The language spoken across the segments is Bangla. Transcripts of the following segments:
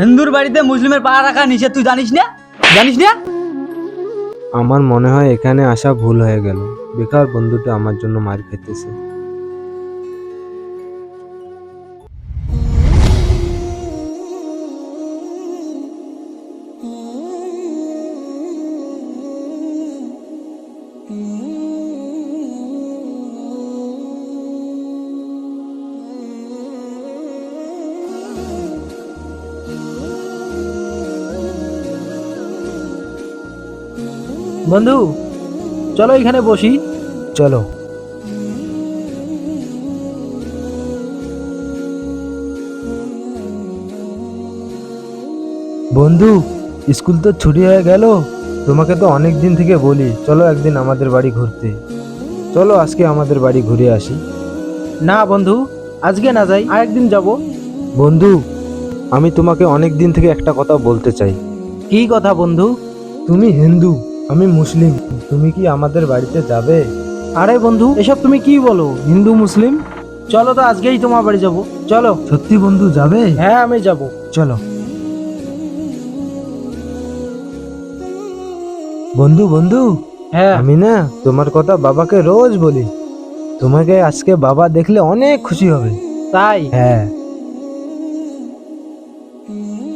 হিন্দুর বাড়িতে মুসলিমের পা রাখা নিষেধ, তুই জানিস না? জানিস না? আমার মনে হয় এখানে আসা ভুল হয়ে গেল। বেকার বন্ধুটা আমার জন্য মার খেতেছে বন্ধু চলো এখানে বসি। চলো। বন্ধু স্কুল তো ছুটি হয়ে গেল। তোমাকে তো অনেক দিন থেকে বলি চলো একদিন আমাদের বাড়ি ঘুরতে। চলো আজকে আমাদের বাড়ি ঘুরে আসি। না বন্ধু আজকে না যাই আরেকদিন যাব। বন্ধু আমি তোমাকে অনেক দিন থেকে একটা কথা বলতে চাই। কি কথা বন্ধু? তুমি হিন্দু। আমি মুসলিম তুমি কি আমাদের বাড়িতে যাবে? আরে বন্ধু এসব তুমি কি বলো? হিন্দু মুসলিম? চলো তো আজকেই তোমার বাড়ি যাব। চলো। সত্যি বন্ধু যাবে? হ্যাঁ আমি যাব। চলো। বন্ধু বন্ধু হ্যাঁ। আমি না তোমার কথা বাবাকে রোজ বলি। তোমাকে আজকে বাবা দেখলে অনেক খুশি হবে। তাই? হ্যাঁ।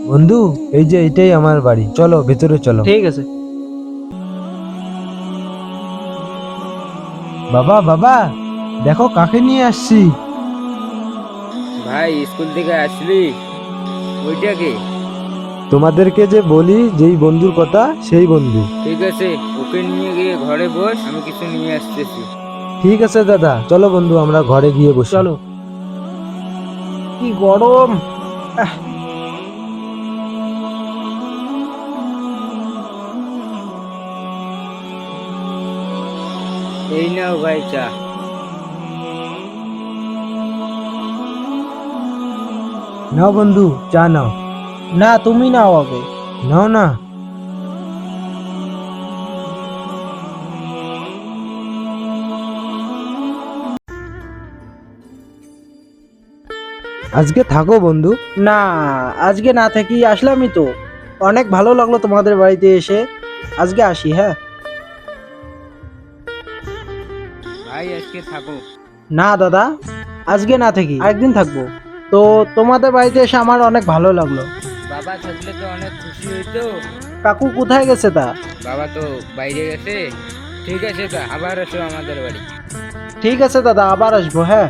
বন্ধু এই যে এটাই আমার বাড়ি। চলো ভেতরে চলো। ঠিক আছে। বাবা বাবা দেখো কাকে নিয়ে আসছি। ভাই স্কুল থেকে আসলি? ওইটা কি? তোমাদেরকে যে বলি যেই বন্ধুর কথা সেই বন্ধু। ঠিক আছে ওকে নিয়ে গিয়ে ঘরে বস আমি কিছু নিয়ে আসতেছি। ঠিক আছে দাদা চলো বন্ধু আমরা ঘরে গিয়ে বসি। চলো। কি গরম। আহ, এই নাও ভাই চা নাও বন্ধু চা নাও। না তুমি নাও আগে। নাও না। আজকে থাকো বন্ধু। না আজকে না থাকি আসলামই তো। অনেক ভালো লাগল তোমাদের বাড়িতে এসে। আজকে আসি হ্যাঁ? ভাই আজকে থাকো। না দাদা আজকে না থাকি আরেকদিন থাকব। তো তোমাদের বাড়িতে এসে আমার অনেক ভালো লাগল। বাবা থাকলে তো অনেক খুশি হইতো। কাকু কোথায় গেছে তা? বাবা তো বাইরে গেছে। ঠিক আছে তো আবার এসো আমাদের বাড়ি। ঠিক আছে দাদা আবার আসব হ্যাঁ।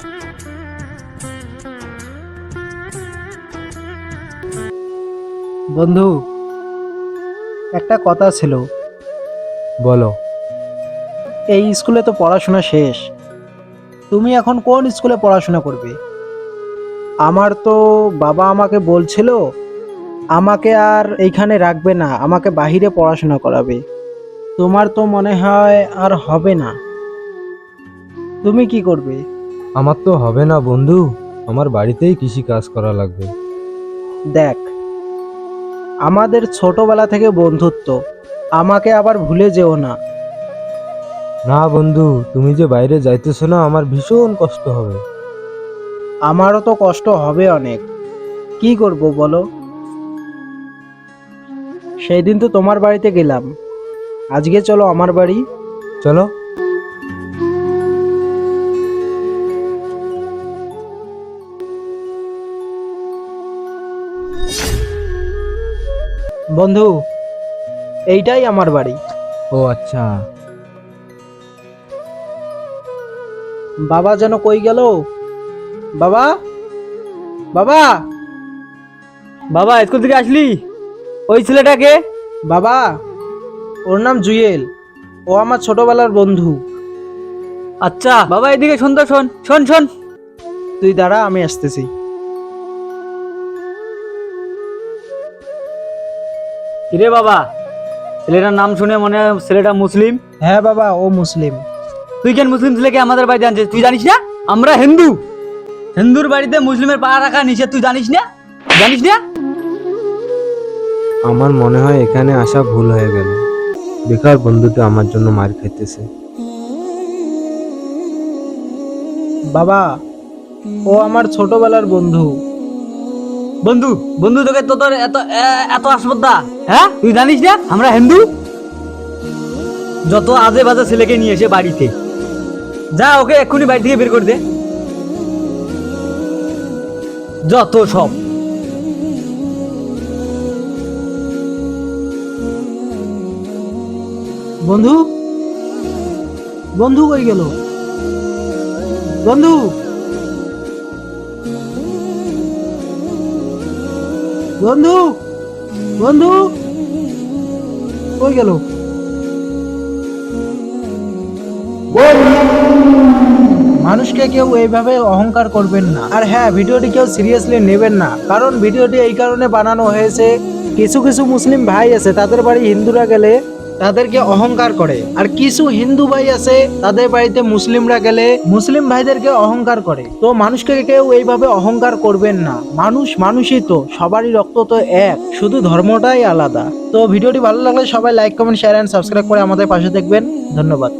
বন্ধু একটা কথা ছিল। বলো। এই স্কুলে তো পড়াশোনা শেষ। তুমি এখন কোন স্কুলে পড়াশোনা করবে? আমার তো বাবা আমাকে বলছিল আমাকে আর এইখানে রাখবে না আমাকে বাহিরে পড়াশোনা করাবে। তোমার তো মনে হয় আর হবে না। তুমি কি করবে? আমার তো হবে না বন্ধু আমার বাড়িতেই কৃষি কাজ করা লাগবে। দেখ আমাদের ছোটবেলা থেকে বন্ধুত্ব আমাকে আবার ভুলে যেও না। না বন্ধু তুমি যে বাইরে যাইতেছো না আমার ভীষণ কষ্ট হবে। আমারও তো কষ্ট হবে অনেক। কি করব বলো? সেই দিন তো তোমার বাড়িতে গেলাম। আজকে চলো আমার বাড়ি। চলো। বন্ধু এইটাই আমার বাড়ি। ও আচ্ছা। বাবা যেন কই গেল? বাবা? বাবা? বাবা স্কুল থেকে আসলি? ওই ছেলেটাকে? বাবা ওর নাম জুয়েল। ও আমার ছোটবেলার বন্ধু। আচ্ছা বাবা এদিকে শোন তো শোন শোন শোন। তুই দাঁড়া আমি আসতেছি। কিরে বাবা ছেলেটার নাম শুনে মনে হয় ছেলেটা মুসলিম? হ্যাঁ বাবা ও মুসলিম। তুই কেন মুসলিম ছেলেকে আমাদের বাড়িতে আনছিস তুই জানিস না? আমরা হিন্দু। হিন্দুর বাড়িতে মুসলিমের পা রাখা নিষেধ তুই জানিস না? জানিস না? আমার মনে হয় এখানে আসা ভুল হয়ে গেল। বেকার বন্ধুটা আমার জন্য মার খাইতেছে। বাবা ও আমার ছোটবেলার বন্ধু। বন্ধু বন্ধু তোকে তো তোর এত এ- এত আসপদ্দা হ্যাঁ? তুই জানিস না? আমরা হিন্দু। যত আজে বাজে ছেলেকে নিয়ে এসে বাড়িতে। যা, ওকে এক্ষুনি বাড়ি থেকে বের করে দে। যত সব। বন্ধু? বন্ধু কই গেল? বন্ধু? বন্ধু? বন্ধু? কই গেল? মানুষকে কেউ এইভাবে অহংকার করবেন না। আর হ্যাঁ ভিডিওটি কেউ সিরিয়াসলি নেবেন না। কারণ ভিডিওটি এই কারণে বানানো হয়েছে, কিছু কিছু মুসলিম ভাই আছে, তাদের বাড়ি হিন্দুরা গেলে তাদেরকে অহংকার করে। আর কিছু হিন্দু ভাই আছে, তাদের বাড়িতে মুসলিমরা গেলে মুসলিম ভাইদেরকে অহংকার করে। তো মানুষকে কেউ এইভাবে অহংকার করবেন না। মানুষ মানুষই তো, সবারই রক্ত তো এক। শুধু ধর্মটাই আলাদা। তো ভিডিওটি ভালো লাগলে সবাই like comment share and subscribe করে আমাদের পাশে দেখবেন। ধন্যবাদ।